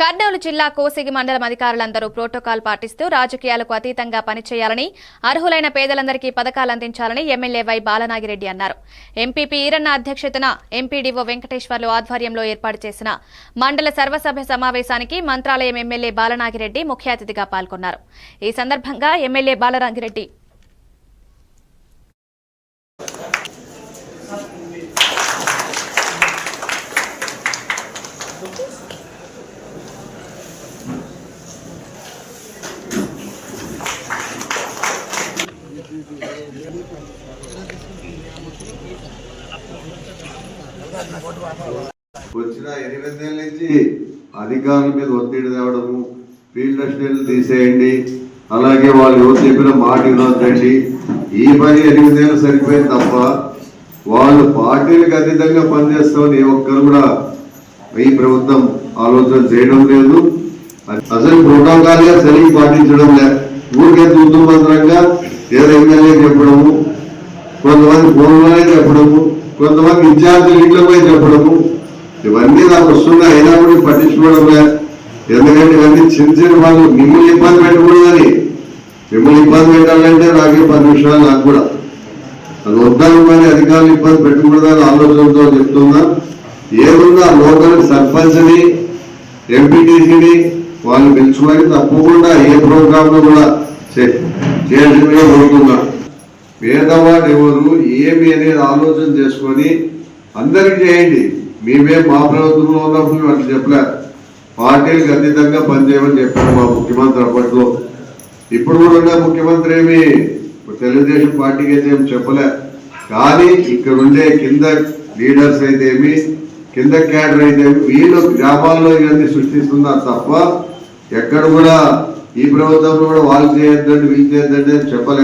కర్నూలు జిల్లా కోసిగి మండలం అధికారులందరూ ప్రోటోకాల్ పాటిస్తూ రాజకీయాలకు అతీతంగా పనిచేయాలని అర్హులైన పేదలందరికీ పథకాలు అందించాలని ఎమ్మెల్యే వై బాలనాగిరెడ్డి అన్నారు. ఎంపీపీ ఈరన్న అధ్యక్షతన ఎంపీడీఓ వెంకటేశ్వర్లు ఆధ్వర్యంలో ఏర్పాటు చేసిన మండల సర్వసభ్య సమావేశానికి మంత్రాలయం ఎమ్మెల్యే బాలనాగిరెడ్డి ముఖ్య అతిథిగా పాల్గొన్నారు. ఈ సందర్భంగా ఎమ్మెల్యే బాలనాగిరెడ్డి వచ్చిన ఎనిమిది నెలల నుంచి అధికారుల మీద ఒత్తిడి తేవడము ఫీల్డ్ అసిస్టెంట్లు తీసేయండి. అలాగే వాళ్ళు ఎవరు చెప్పిన మాట వినొద్దండి. ఈ పని ఎనిమిది నెలలు సరిపోయింది తప్ప వాళ్ళు పార్టీలకు అతీతంగా పనిచేస్తామని ఏ ఒక్కరు కూడా ఈ ప్రభుత్వం ఆలోచన చేయడం లేదు. అసలు ప్రోటోకాల్గా సరిగ్గా పాటించడం లేదు ఊరికే తూతు మంత్రంగా ఏదో ఎమ్మెల్యే చెప్పడము. కొంతమంది ఫోన్లోనే చెప్పడము. కొంతమంది విద్యార్థులు ఇంట్లో పోయి చెప్పడము. ఇవన్నీ నాకు వస్తున్నాయి. అయినా కూడా పట్టించుకోవడమే ఎందుకంటే ఇవన్నీ చిన్న చిన్న వాళ్ళు మిమ్మల్ని ఇబ్బంది పెట్టకూడదని. మిమ్మల్ని ఇబ్బంది పెట్టాలంటే నాకే పది నిమిషాలు నాకు కూడా. అది వద్దాను కానీ అధికారులు ఇబ్బంది పెట్టకూడదని ఆలోచనతో చెప్తున్నా. ఏముందా లోకల్ సర్పంచ్ని ఎంపీటీసీని వాళ్ళు పిలుచుకొని తప్పకుండా ఏ ప్రోగ్రామ్లో కూడా చే- చేయాల్సిందిగా కోరుతున్నా పేదవాడు ఎవరు ఏమి అనేది ఆలోచన చేసుకొని అందరికి చేయండి. మేమే మా ప్రభుత్వంలో ఉన్నప్పుడు మేము అట్లా చెప్పలేదు పార్టీలకు అతీతంగా పనిచేయమని చెప్పారు మా ముఖ్యమంత్రి అప్పట్లో. ఇప్పుడు కూడా ఉన్న ముఖ్యమంత్రి ఏమి? తెలుగుదేశం పార్టీకి అయితే ఏమి చెప్పలే. కానీ ఇక్కడ ఉండే కింద లీడర్స్ అయితే ఏమి? కింద క్యాడర్ అయితే ఏమి? వీళ్ళు గ్రామాల్లో ఇవన్నీ సృష్టిస్తున్నారు తప్ప ఎక్కడ కూడా ఈ ప్రభుత్వంలో కూడా వాళ్ళు చేయొద్దండి వీళ్ళు చేయొద్దండి అని చెప్పలే.